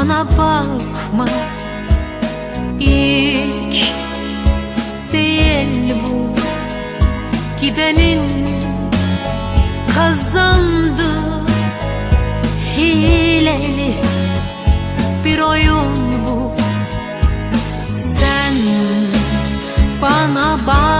bana bakma. İlk değil bu. Gidenin kazandı. Hileli bir oyun bu. Sen bana bakma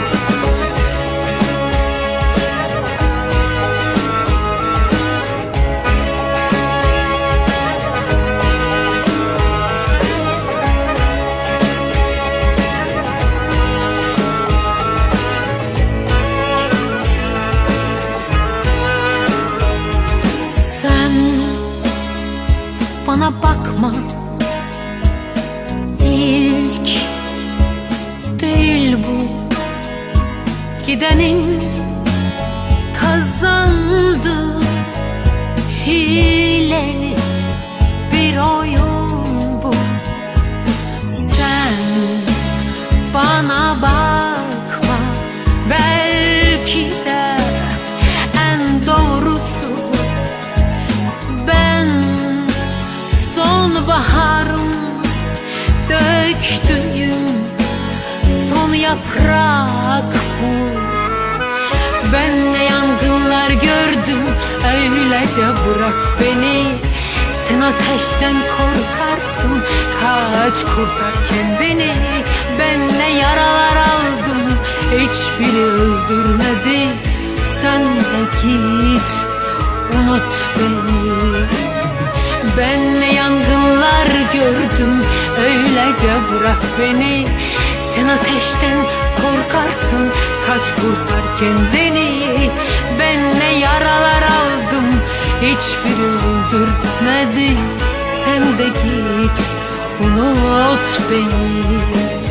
bana bakma. İlk değil bu. Gidenin döktüğüm son yaprak bu. Ben ne yangınlar gördüm öylece bırak beni. Sen ateşten korkarsın kaç kurtar kendini. Ben ne yaralar aldım hiçbiri öldürmedi. Sen de git unut beni. Ben ne yangınlar gördüm öylece bırak beni. Sen ateşten korkarsın. Kaç kurtar kendini. Ben ne yaralar aldım. Hiçbiri öldürmedi Sen de git unut beni